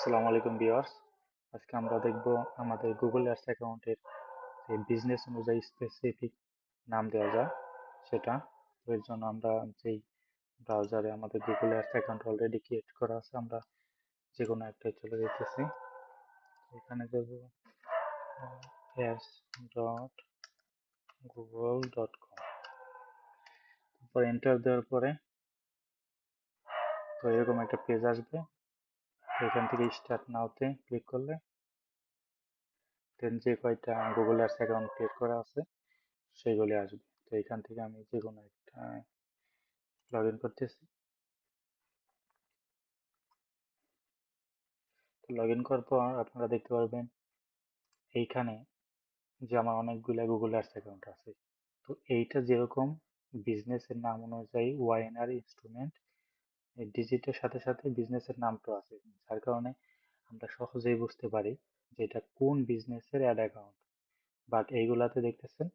আসসালামু আলাইকুম ভিউয়ার্স। আজকে আমরা দেখব আমাদের গুগল অ্যাডস অ্যাকাউন্টের যে বিজনেস অনুযায়ী স্পেসিফিক নাম দেওয়া যায় সেটা। এর জন্য আমরা যেই ব্রাউজারে আমাদের Google ads account already create করা আছে, আমরা যে কোনো একটাই চলে যেতেছি। এখানে দেব ads dot Google dot com তারপর এন্টার দেওয়ার পরে তো এরকম একটা পেজ আসবে। এখান থেকে স্টার্ট নাওতে ক্লিক করলে দেন যে কয়টা গুগল অ্যাডস অ্যাকাউন্ট ক্রিয়েট করা আছে সেগুলি আসবে। তো এখান থেকে আমি যে কোনো একটা লগ ইন করতেছি। লগ ইন করার পর আপনারা দেখতে পারবেন এইখানে যে আমার অনেকগুলো গুগল অ্যাডস অ্যাকাউন্ট আছে। তো এইটা যেরকম বিজনেসের নাম অনুযায়ী ওয়াইএনআর ইনস্ট্রুমেন্ট ডিজিটের সাথে সাথে বিজনেসের নামটাও আছে। যার কারণে আমরা সহজেই বুঝতে পারি যে এটা কোন বিজনেসের অ্যাড অ্যাকাউন্ট বাট এইগুলাতে দেখতেছেন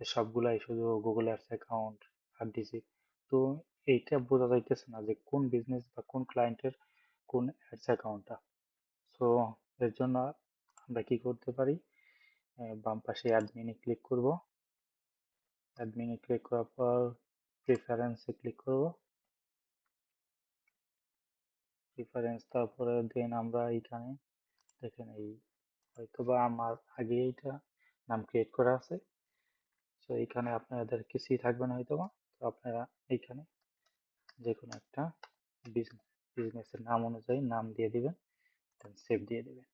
যে সবগুলাই শুধু গুগল অ্যাডস অ্যাকাউন্ট আর ডিজিট তো এইটা বোঝা যাইতেছে না যে কোন বিজনেস বা কোন ক্লায়েন্টের কোন অ্যাডস অ্যাকাউন্টটা সো এর জন্য আমরা কি করতে পারি? বাম পাশে অ্যাডমিনে ক্লিক করব। অ্যাডমিনে ক্লিক করার পর প্রিফারেন্সে ক্লিক করব। প্রিফারেন্স তারপরে দেন আমরা এইখানে দেখেন এই হয়তোবা আমার আগে এইটা নাম ক্রিয়েট করা আছে। তো এইখানে আপনাদের কিছুই থাকবে না হয়তোবা। তো আপনারা এইখানে যে কোনো একটা বিজনেস বিজনেসের নাম অনুযায়ী নাম দিয়ে দিবেন দেন সেভ দিয়ে দিবেন।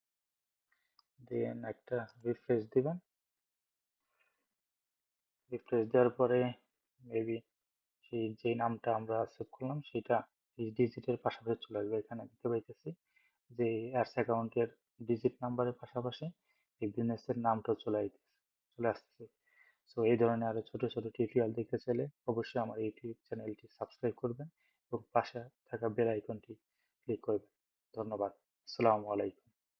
দেন একটা রিফ্রেশ দিবেন। রিফ্রেশ দেওয়ার পরে মেবি সেই যে নামটা আমরা সেভ করলাম, সেটা এই ডিজিটের পাশাপাশি চলে আসবে, এখানে দেখতে পাইতেছি যে অ্যাডস অ্যাকাউন্টের ডিজিট নাম্বারের পাশাপাশি এই বিজনেসের নামটাও চলে আইতেছে, চলে আসতেছে। সো এই ধরনের আরও ছোট ছোট টিউটোরিয়াল দেখতে চাইলে অবশ্যই আমার ইউটিউব চ্যানেলটি সাবস্ক্রাইব করবেন এবং পাশে থাকা বেল আইকনটি ক্লিক করবেন। ধন্যবাদ। আসসালামু আলাইকুম।